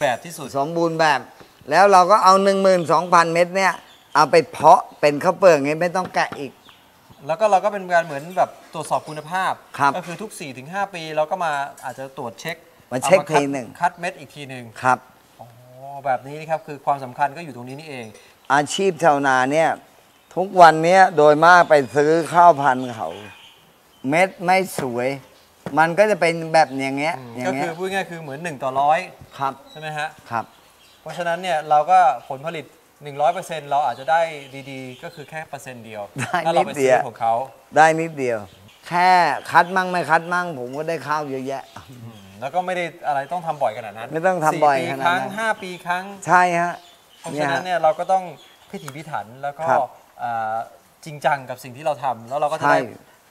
แบบที่สุด สมบูรณ์แบบ แล้วเราก็เอา 12,000 เม็ดเนี่ย เอาไปเพาะเป็นข้าวเปลือกไงไม่ต้องแกะอีก แล้วก็เราก็เป็นการเหมือนแบบตรวจสอบคุณภาพ ครับก็คือทุก 4-5 ปีเราก็มาอาจจะตรวจเช็คมาเช็คอคัดทีหนึ่ง คัดเม็ดอีกทีหนึ่งครับ อ๋อแบบนี้นี่ครับคือความสำคัญก็อยู่ตรงนี้นี่เอง อาชีพชาวนาเนี่ย ทุกวันเนี้ยโดยมากไปซื้อข้าวพันธุ์เขา เม็ดไม่สวย มันก็จะเป็นแบบอย่างเงี้ยอย่าก็งเงี้คืยอพูดง่ายๆคือเหมือน 1 ต่อร้อยครับใช่ไหมฮะ ครับ เพราะฉะนั้นเนี่ยเราก็ผลผลิต 100%เราอาจจะได้ดีๆ ก็คือแค่เปอร์เซ็นต์เดียวได้ถ้าเราไปนิดเดีซื้ยว อของเขาได้นิดเดียว แค่คัดมั่งไม่คัดมั่ง ผมก็ได้ข้าวเยอะแยะ อืมแล้วก็ไม่ได้อะไรต้องทำบ่อยขนาดนั้นไม่ต้องทำบ่อยสี่ปีขนาดคนั้นรั้งห้าปีครั้ง ใช่ฮะเพราะเนี่ฉะยนั้ฮะนเนี่ยเราก็ต้องพิถีพิถันแล้วก็ครับ อ่าจริงจังกับสิ่งที่เราทำแล้วเราก็จะใช่ได้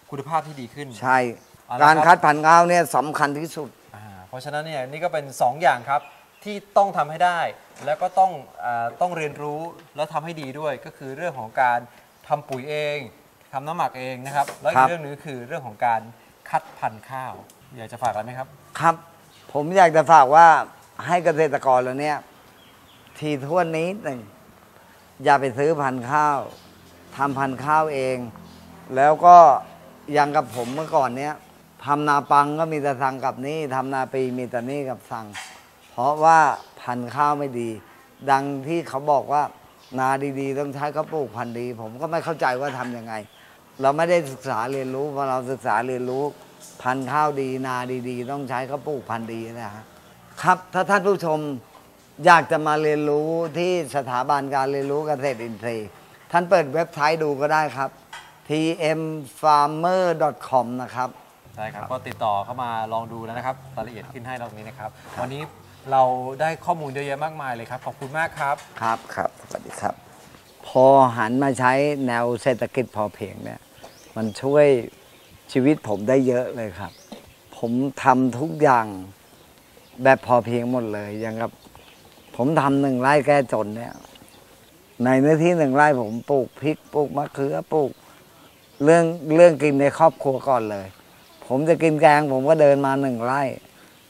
คุณภาพที่ดีขึ้น ใช่เอาละ การครับคัดพันธุ์ข้าวเนี่ยสำคัญที่สุดอ่าเพราะฉะนั้นเนี่ยนี่ก็เป็น 2 อย่างครับที่ต้องทำให้ได้ แล้วก็ต้องอาต้องเรียนรู้แล้วทำให้ดีด้วยก็คือเรื่องของการทำปุ๋ยเองทำน้ำหมักเองนะครับ แล้วอีครักบเรื่องหนึงคือเรื่องของการคัดพันธุ์ข้าว อยากจะฝากอะไรไหมครับ ครับ ผมอยากจะฝากว่าให้เกษตรกรเราเนี่ย ทีท่วนนี้หนึ่งอย่าไปซื้อพันธุ์ข้าวทำพันธุ์ข้าวเอง แล้วก็อยังกับผมเมื่อก่อนเนี้ย ทำนาปังก็มีแต่สั่งกับนี่ทำนาปีมีแต่นี่กับสั่ง เพราะว่าพันธุ์ข้าวไม่ดี ดังที่เขาบอกว่านาดีๆ ต้องใช้ข้าวปลูกพันธุ์ดี ผมก็ไม่เข้าใจว่าทำยังไง เราไม่ได้ศึกษาเรียนรู้พอเราศึกษาเรียนรู้ พันธุ์ข้าวดี นาดีๆ ต้องใช้ข้าวปลูกพันธุ์ดีนะฮะครับ ถ้าท่านผู้ชมอยากจะมาเรียนรู้ที่สถาบันการเรียนรู้เกษตรอินทรีย์ ท่านเปิดเว็บไซต์ดูก็ได้ครับ tmfarmer.com นะครับ ใช่ครับ ก็ติดต่อเข้ามาลองดูแล้วนะครับรายละเอียดขึ้นให้ตรงนี้นะครับ วันนี้เราได้ข้อมูลเยอะแยะมากมายเลยครับ ขอบคุณมากครับ ครับครับสวัสดีครับ พอหันมาใช้แนวเศรษฐกิจพอเพียงเนี่ย มันช่วยชีวิตผมได้เยอะเลยครับ ผมทำทุกอย่างแบบพอเพียงหมดเลยอย่างกับ ผมทำหนึ่งไร่แก้จนเนี่ยในเนื้อที่หนึ่งไร่ผมปลูกพริกปลูกมะเขือปลูก เรื่องเรื่องกินในครอบครัวก่อนเลย ผมจะกินแกงผมก็เดินมาหนึ่งไร่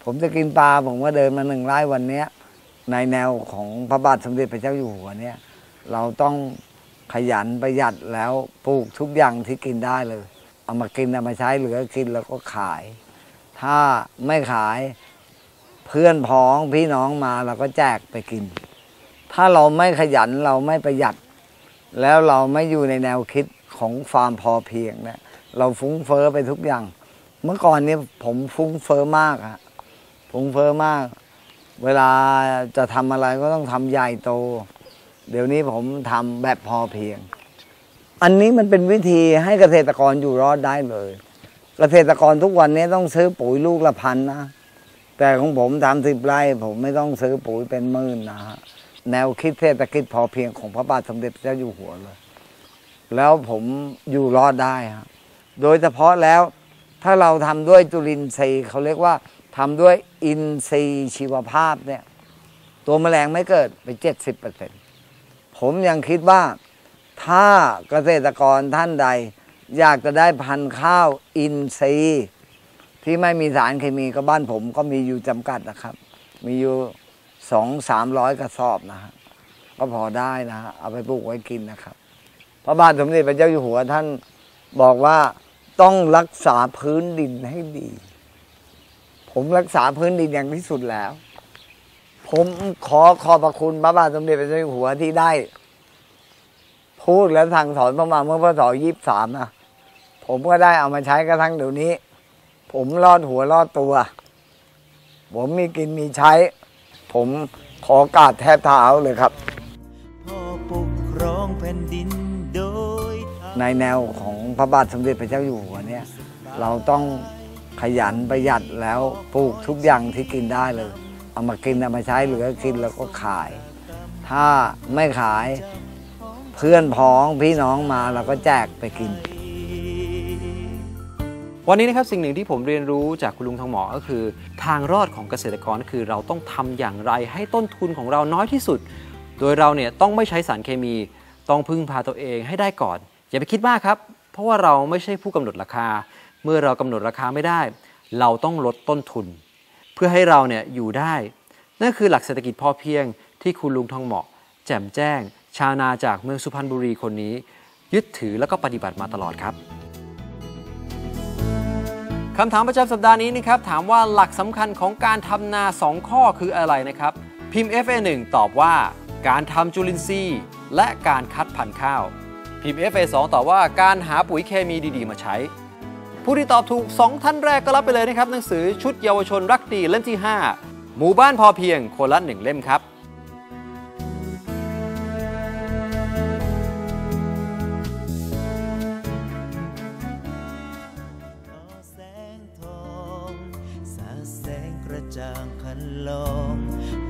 ผมจะกินปลาผมก็เดินมาหนึ่งไร่วันเนี้ย ในแนวของพระบาทสมเด็จพระเจ้าอยู่หัวเนี่ย เราต้องขยันประหยัดแล้วปลูกทุกอย่างที่กินได้เลย เอามากินเอามาใช้เหลือกินแล้วก็ขาย ถ้าไม่ขายเพื่อนพ้องพี่น้องมาเราก็แจกไปกิน ถ้าเราไม่ขยันเราไม่ประหยัด แล้วเราไม่อยู่ในแนวคิดของฟาร์มพอเพียงเนี่ยเราฟุ้งเฟอ้อไปทุกอย่าง เมื่อก่อนเนี่ยผมฟุ้งเฟอ้อมากอะฟุ้งเฟอ้อมาก เวลาจะทำอะไรก็ต้องทำใหญ่โต เดี๋ยวนี้ผมทำแบบพอเพียง อันนี้มันเป็นวิธีให้เกษตรกรอยู่รอดได้เลย เกษตรกรทุกวันนี้ต้องซื้อปุ๋ยลูกละพันนะ แต่ของผมทำสิบไร่ผมไม่ต้องซื้อปุ๋ยเป็นหมื่นนะฮะ แนวคิดเศรษฐกิจพอเพียงของพระบาทสมเด็จพระเจ้าอยู่หัวเลย แล้วผมอยู่รอดได้ฮะ โดยเฉพาะแล้ว ถ้าเราทำด้วยจุลินทรีย์เขาเรียกว่าทำด้วยอินทรีย์ชีวภาพเนี่ยตัวแมลงไม่เกิดไปเจ็ดสิบเปอร์เซ็นผมยังคิดว่าถ้าเกษตรกรท่านใด อยากจะได้พันธุ์ข้าวอินทรีย์ที่ไม่มีสารเคมีก็บ้านผมก็มีอยู่จำกัดนะครับ มีอยู่สองสามร้อยกระสอบนะฮะก็พอได้นะฮะเอาไปปลูกไว้กินนะครับ พระบาทสมเด็จพระเจ้าอยู่หัวท่านบอกว่า ต้องรักษาพื้นดินให้ดี ผมรักษาพื้นดินอย่างที่สุดแล้ว ผมขอขอบพระคุณพระบาทสมเด็จพระเจ้าอยู่หัวที่ได้ พูดและสั่งสอนประมาณเมื่อพศยี่สามนะผมก็ได้เอามาใช้กระทั่งเดี๋ยวนี้ ผมรอดหัวรอดตัว ผมมีกินมีใช้ ผมขอกราบแทบเท้าเลยครับพ่อปกครองแผ่นดินโดยธรรมในแนวของ พระบาทสมเด็จพระเจ้าอยู่หัวเนี่ยเราต้องขยันประหยัดแล้วปลูกทุกอย่างที่กินได้เลย เอามากินเอามาใช้เหลือกินแล้วก็ขาย ถ้าไม่ขายเพื่อนพ้องพี่น้องมาเราก็แจกไปกิน วันนี้นะครับสิ่งหนึ่งที่ผมเรียนรู้จากคุณลุงทองหมอก็คือ ทางรอดของเกษตรกรคือเราต้องทำอย่างไรให้ต้นทุนของเราน้อยที่สุด โดยเราเนี่ยต้องไม่ใช้สารเคมี ต้องพึ่งพาตัวเองให้ได้ก่อน อย่าไปคิดมากครับ เพราะว่าเราไม่ใช่ผู้กำหนดราคา เมื่อเรากำหนดราคาไม่ได้ เราต้องลดต้นทุน เพื่อให้เราเนี่ยอยู่ได้นนั่นคือหลักเศรษฐกิจพอเพียงที่คุณลุงทองเหมาะ แจ่มแจ้ง ชาวนาจากเมืองสุพรรณบุรีคนนี้ ยึดถือแล้วก็ปฏิบัติมาตลอดครับคำถามประจำสัปดาห์นี้นะครับถามว่าหลักสำคัญของการทำนา 2 ข้อคืออะไรนะครับ พิมพ์ FA1 ตอบว่า การทำจุลินทรีย์ และการคัดพันธุ์ข้าว พิมพ์ FA2 ตอบว่าการหาปุ๋ยเคมีดีๆ มาใช้ ผู้ที่ตอบถูก 2 ท่านแรกก็รับไปเลยนะครับ หนังสือชุดเยาวชนรักดีเล่มที่ 5 หมู่บ้านพอเพียงคนละ1เล่มครับแสงทองสาดแสงกระจ่างคันลอง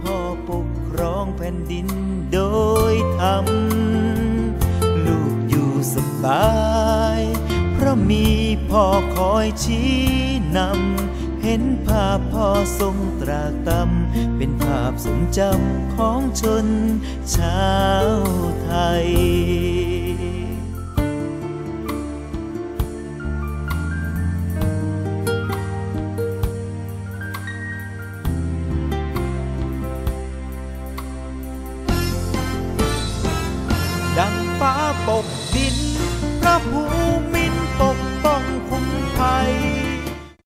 พ่อปกครองแผ่นดินโดยธรรม สาย เพราะมีพ่อคอยชี้นำ เห็นภาพพ่อทรงตรากตำ เป็นภาพทรงจำของชนชาวไทย